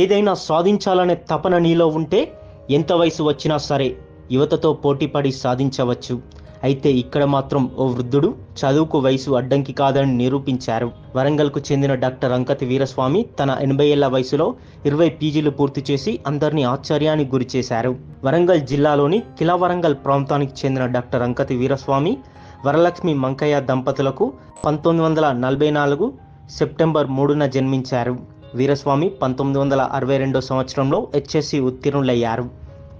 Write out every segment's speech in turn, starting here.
ఏదైనా సాధించాలనే తపన నీలో ఉంటే ఎంత వయసు వచ్చినా సరే యువతతో పోటీపడి సాధించవచ్చు. అయితే ఇక్కడ మాత్రం ఓ వృద్ధుడు చదువుకు వయసు అడ్డంకి కాదని నిరూపించారు. వరంగల్కు చెందిన డాక్టర్ అంకతి వీరస్వామి తన ఎనభై ఏళ్ళ వయసులో ఇరవై పీజీలు పూర్తి చేసి అందరినీ ఆశ్చర్యానికి గురిచేశారు వరంగల్ జిల్లాలోని కిలా వరంగల్ ప్రాంతానికి చెందిన డాక్టర్ అంకతి వీరస్వామి వరలక్ష్మి మంకయ్య దంపతులకు పంతొమ్మిది వందల నలభై నాలుగు సెప్టెంబర్ మూడున జన్మించారు. వీరస్వామి పంతొమ్మిది వందల అరవై రెండో సంవత్సరంలో హెచ్ఎస్సి ఉత్తీర్ణులయ్యారు.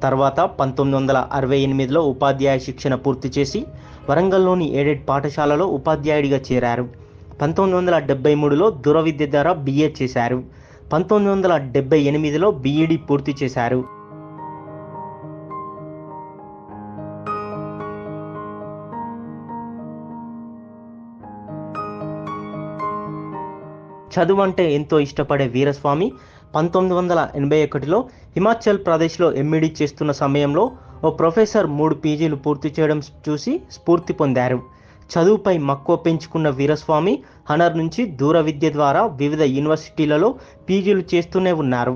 తర్వాత పంతొమ్మిది వందల అరవై ఎనిమిదిలో ఉపాధ్యాయ శిక్షణ పూర్తి చేసి వరంగల్లోని ఏడెడ్ పాఠశాలలో ఉపాధ్యాయుడిగా చేరారు. పంతొమ్మిది వందల డెబ్బై మూడులో దురవిద్య ద్వారా బిఏ చేశారు. పంతొమ్మిది వందల డెబ్బై ఎనిమిదిలో బీఈడి పూర్తి చేశారు. చదువు అంటే ఎంతో ఇష్టపడే వీరస్వామి పంతొమ్మిది వందల ఎనభై ఒకటిలో హిమాచల్ ప్రదేశ్లో ఎంఈడి చేస్తున్న సమయంలో ఓ ప్రొఫెసర్ మూడు పీజీలు పూర్తి చేయడం చూసి స్ఫూర్తి పొందారు. చదువుపై మక్కువ పెంచుకున్న వీరస్వామి హనర్ నుంచి దూర విద్య ద్వారా వివిధ యూనివర్సిటీలలో పీజీలు చేస్తూనే ఉన్నారు.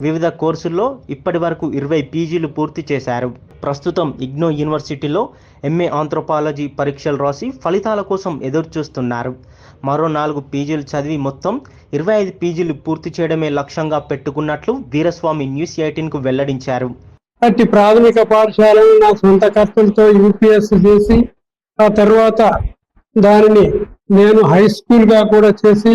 వివిధ కోర్సుల్లో ఇప్పటి వరకు ఇరవై పీజీలు పూర్తి చేశారు. ప్రస్తుతం ఇగ్నో యూనివర్సిటీలో ఎంఏ ఆంథ్రోపాలజీ పరీక్షలు రాసి ఫలితాల కోసం ఎదురుచూస్తున్నారు. మరో నాలుగు పీజీలు చదివి మొత్తం ఇరవై ఐదు పీజీలు పూర్తి చేయడమే లక్ష్యంగా పెట్టుకున్నట్లు వీరస్వామి న్యూస్ ఎయిటీన్కు వెల్లడించారు. అట్టి ప్రాథమిక పాఠశాలను నా సొంత ఖర్చులతో యూపీఎస్ చేసి ఆ తర్వాత దానిని నేను హై స్కూల్గా కూడా చేసి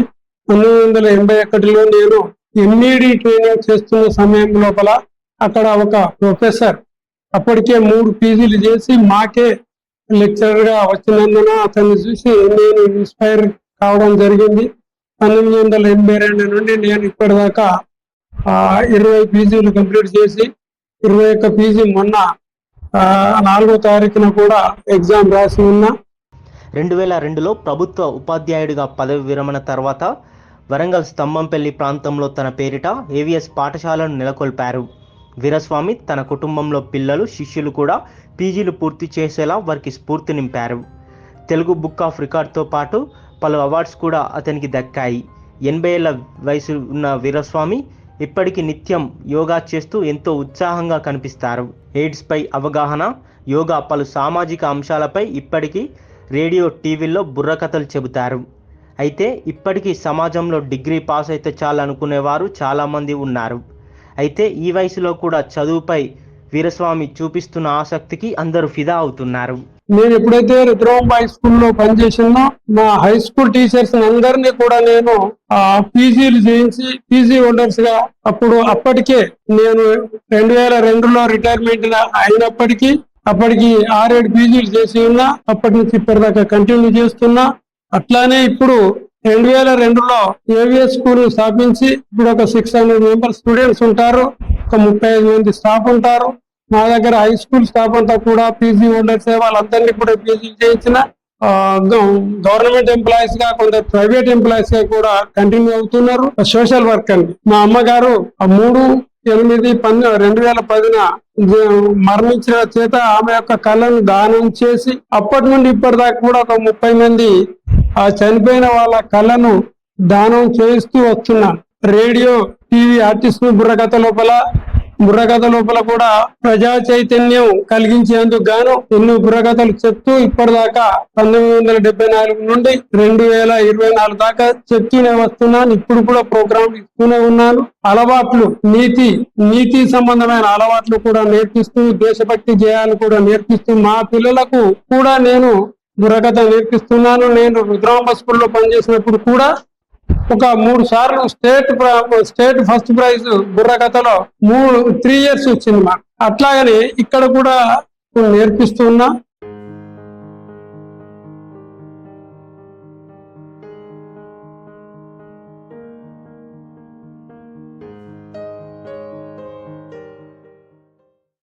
పంతొమ్మిది వందల ఎనభై ఒకటిలో నేను ఎంఈడి ట్రైనింగ్ చేస్తున్న సమయం లోపల అక్కడ ఒక ప్రొఫెసర్ అప్పటికే మూడు పీజీలు చేసి మాకే లెక్చరర్గా వచ్చినందున అతన్ని చూసి నేను ఇన్స్పైర్ కావడం జరిగింది. పంతొమ్మిది వందల ఎనభై రెండు నుండి నేను ఇప్పటిదాకా ఇరవై పీజీలు కంప్లీట్ చేసి ఇరవై ఒక్క పీజీ మొన్న నాలుగో తారీఖున కూడా ఎగ్జామ్ రాసి ఉన్నా. రెండు వేల రెండులో ప్రభుత్వ ఉపాధ్యాయుడిగా పదవి విరమణ తర్వాత వరంగల్ స్తంభంపల్లి ప్రాంతంలో తన పేరిట ఏవిఎస్ పాఠశాలను నెలకొల్పారు. వీరస్వామి తన కుటుంబంలో పిల్లలు శిష్యులు కూడా పీజీలు పూర్తి చేసేలా వారికి స్ఫూర్తి నింపారు. తెలుగు బుక్ ఆఫ్ రికార్డ్తో పాటు పలు అవార్డ్స్ కూడా అతనికి దక్కాయి. ఎనభై ఏళ్ళ వయసు ఉన్న వీరస్వామి ఇప్పటికీ నిత్యం యోగా చేస్తూ ఎంతో ఉత్సాహంగా కనిపిస్తారు. ఎయిడ్స్పై అవగాహన యోగా పలు సామాజిక అంశాలపై ఇప్పటికీ రేడియో టీవీల్లో బుర్రకథలు చెబుతారు. అయితే ఇప్పటికీ సమాజంలో డిగ్రీ పాస్ అయితే చాలు అనుకునేవారు చాలామంది ఉన్నారు. అయితే ఈ వయసులో కూడా చదువుపై వీరస్వామి చూపిస్తున్న ఆసక్తికి అందరూ ఫిదా అవుతున్నారు. నేను ఎప్పుడైతే రుద్రవంబ హై స్కూల్లో పనిచేసినో మా హై స్కూల్ టీచర్స్ అందరినీ కూడా నేను పీజీలు చేయించి పీజీ హోల్డర్స్గా అప్పుడు అప్పటికే నేను రెండు వేల రెండులో రిటైర్మెంట్ అయినప్పటికీ అప్పటికి ఆరేడు పీజీలు చేసి ఉన్నా అప్పటి నుంచి ఇప్పటిదాకా కంటిన్యూ చేస్తున్నా. అట్లానే ఇప్పుడు రెండు వేల రెండులో ఏవిఎస్ స్కూల్ స్థాపించి ఇప్పుడు ఒక సిక్స్ హండ్రెడ్ మెంబర్ స్టూడెంట్స్ ఉంటారు. ఒక ముప్పై ఐదు మంది స్టాఫ్ ఉంటారు. మా దగ్గర హై స్కూల్ స్టాఫ్ అంతా కూడా పీజీ హోల్డర్స్ వాళ్ళందరినీ కూడా పీజీ చేయించిన గవర్నమెంట్ ఎంప్లాయీస్గా కొందరు ప్రైవేట్ ఎంప్లాయీస్గా కూడా కంటిన్యూ అవుతున్నారు. సోషల్ వర్క్ అండి. మా అమ్మగారు ఆ మూడు ఎనిమిది పన్ను రెండు వేల పదిన మరణించిన చేత ఆమె యొక్క కళను దానం చేసి అప్పటి నుండి ఇప్పటిదాకా కూడా ఒక ముప్పై మంది ఆ చనిపోయిన వాళ్ళ కళ్ళను దానం చేయిస్తూ వస్తున్నాను రేడియో టీవీ ఆర్టిస్ట్ బుర్రకథ లోపల బుర్రకథ లోపల కూడా ప్రజా చైతన్యం కలిగించేందుకు గాను ఎన్నో బుర్రకథలు చెప్తూ ఇప్పటిదాకా పంతొమ్మిది వందల డెబ్బై నాలుగు నుండి రెండు వేల ఇరవై నాలుగు దాకా చెప్తూనే వస్తున్నాను. ఇప్పుడు కూడా ప్రోగ్రాం ఇస్తూనే ఉన్నాను. అలవాట్లు నీతి నీతి సంబంధమైన అలవాట్లు కూడా నేర్పిస్తూ దేశభక్తి జయాలు కూడా నేర్పిస్తూ మా పిల్లలకు కూడా నేను బుర్రకథ నేర్పిస్తున్నాను. నేను రుద్రాంబ స్కూల్లో పనిచేసినప్పుడు కూడా ఒక మూడు సార్లు స్టేట్ స్టేట్ ఫస్ట్ ప్రైజ్ బుర్రకథలో మూడు త్రీ ఇయర్స్ వచ్చింది మాకు. అట్లాగనే ఇక్కడ కూడా నేర్పిస్తున్నా